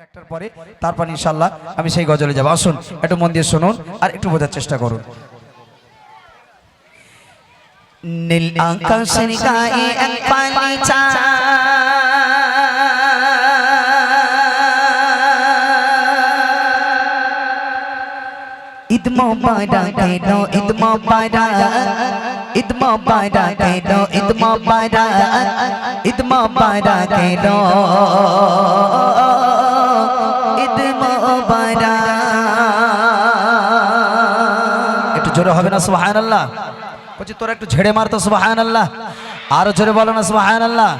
একটার পরে, তারপর ইনশাল্লাহ আমি সেই গজলে যাব। আসুন, একটু মন দিয়ে শুনুন আর একটু বোঝার চেষ্টা করুন। নীল আকাশের গায়ে এক পানি ঈদ মোবারক এলো ঈদ মোবারক। ঈদ মোবারক ঈদ মোবারক। ঈদ মোবারক ঈদ জোরে হবে না, সুবহানাল্লাহ? বলছি, তোরা একটু ঝেড়ে মারতো সুবহানাল্লাহ। আরও জোরে বলো না, সুবহানাল্লাহ।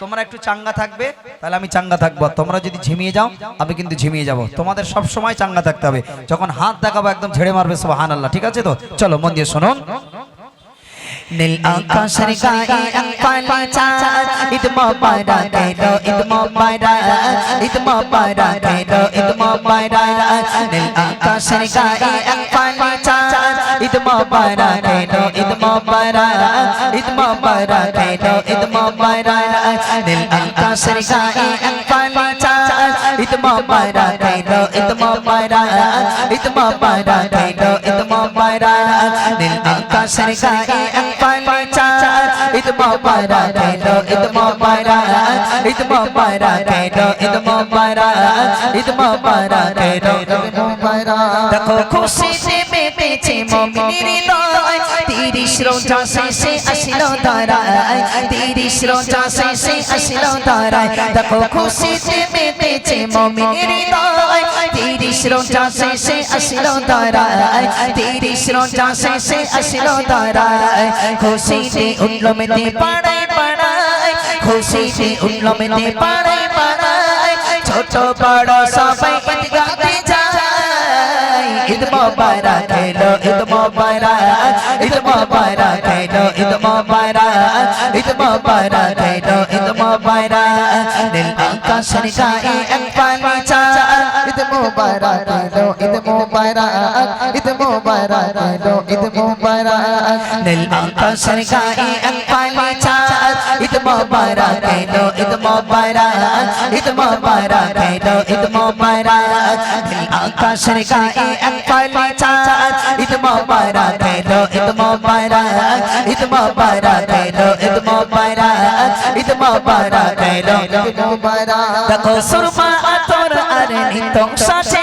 তোমরা একটু চাঙ্গা থাকবে, তাহলে আমি চাঙ্গা থাকব। তোমরা যদি ঝিমিয়ে যাও, আমি কিন্তু ঝিমিয়ে যাব। তোমাদের সব সময় চাঙ্গা থাকতে হবে। যখন হাত দেখাবো, একদম ঝেড়ে মারবে সুবহান আল্লাহ ঠিক আছে তো? চলো, মন দিয়ে শুনুন। নীল আকাশের গায়ে এক পানি চাঁদ, ঈদ মোবারক এলো ঈদ মোবারক ঈদ মোবারক এলো ঈদ মোবারক। নীল আকাশের গায়ে ঈদ মোবারক এলো ঈদ মোবারক ঈদ মোবারক এলো ঈদ মোবারক। নীল আকাশের গায়ে এক পানি চাঁদ, ঈদ মোবারক এলো ঈদ মোবারক ঈদ মোবারক এলো ঈদ মোবারক। নীল আকাশের গায়ে এক পানি চাঁদ, ঈদ মোবারক এলো ঈদ মোবারক। ঈদ মোবারক এলো ঈদ মোবারক ঈদ মোবারক মোবারক দেখো খুশিতে মেতেছে মুমিনের হৃদয় তিরিশ রোজা শেষে আসলো তারায় তিরিশ রোজা শেষে আসলো তারায় দেখো খুশিতে মেতেছে মুমিনের হৃদয় তিরিশ রোজা শেষে আসলো তারায় তিরিশ রোজা শেষে আসলো তারায় খুশিতে উঠল মেতে পাড়ায় খুশিতে উঠল মেতে পাড়ায় পাড়ায়, ছোট বড় সবাই ঈদগাহে যায়। ঈদ মোবারক এলো ঈদ মোবারক ঈদ মোবারক এলো ঈদ মোবারক ঈদ মোবারক এলো ঈদ মোবারক। নীল আকাশের গায়ে এক পানি চাঁদ ঈদ মোবারক এলো ঈদ মোবারক ঈদ মোবারক এলো ঈদ মোবারক। নীল আকাশের গায়ে এক পানি ঈদ মোবারক এলো ঈদ মোবারক ঈদ মোবারক এলো ঈদ মোবারক। আকাশের গায়ে এক পানি চাঁদ, ঈদ মোবারক এলো ঈদ মোবারক ঈদ মোবারক এলো ঈদ মোবারক ঈদ মোবারক এলো ঈদ মোবারক। দেখো সুরমা আতর আর নিত সাথে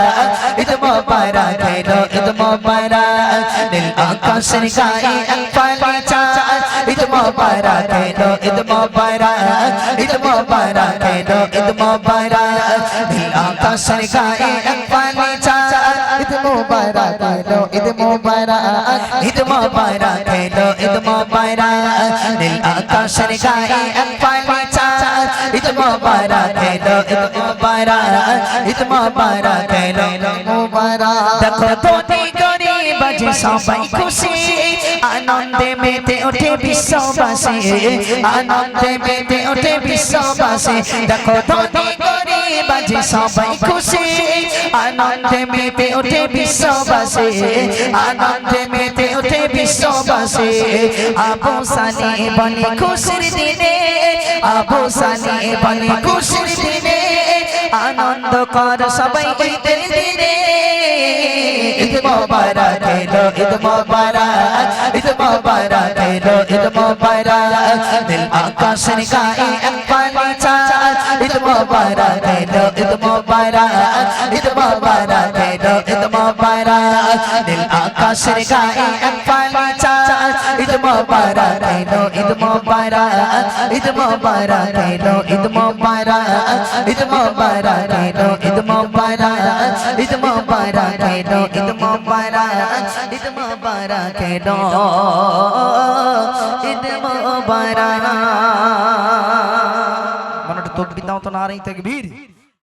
মোবারক নীল আকাশের গায়ে এক পানি চাঁদ। ঈদ মোবারক এলো ঈদ মোবারক ঈদ মোবারক এলো ঈদ মোবারক। নীল আকাশের গায়ে এক পানি চাঁদ ঈদ মোবারক এলো ঈদ মোবারক ঈদ মোবারক এলো মোবারক দেখো ধনী গরিব বাজে সবাই খুশি আনন্দে মেতে ওঠে বিশ্ববাসী আনন্দে মেতে ওঠে বিশ্ববাসী দেখো ধনী বাজে সবাই খুশি আনন্দে মেতে ওঠে বিশ্ববাসী আনন্দে মেতে ওঠে বিশ্ববাসী আবু সানি বলে খুশির দিনে আবু সানি বলে খুশির দিনে আনন্দ কর সবাই ঈদের দিনে। ঈদ মোবারক এলো, ঈদ মোবারক ঈদ মোবারক এলো, ঈদ মোবারক। নীল আকাশের গায়ে এক পানি চাঁদ, ঈদ মোবারক এলো, ঈদ মোবারক ঈদ মোবারক। ঈদ মোবারক নীল আকাশের গায়ে এক পানি চাঁদ ঈদ মোবারক এলো ঈদ মোবারক ঈদ মোবারক এলো ঈদ মোবারক ঈদ মোবারক এলো ঈদ মোবারক ঈদ মোবারক এলো ঈদ মোবারক ঈদ মোবারক এলো ঈদ মোবারক মনে তকবির দাও তো না রে তকবীর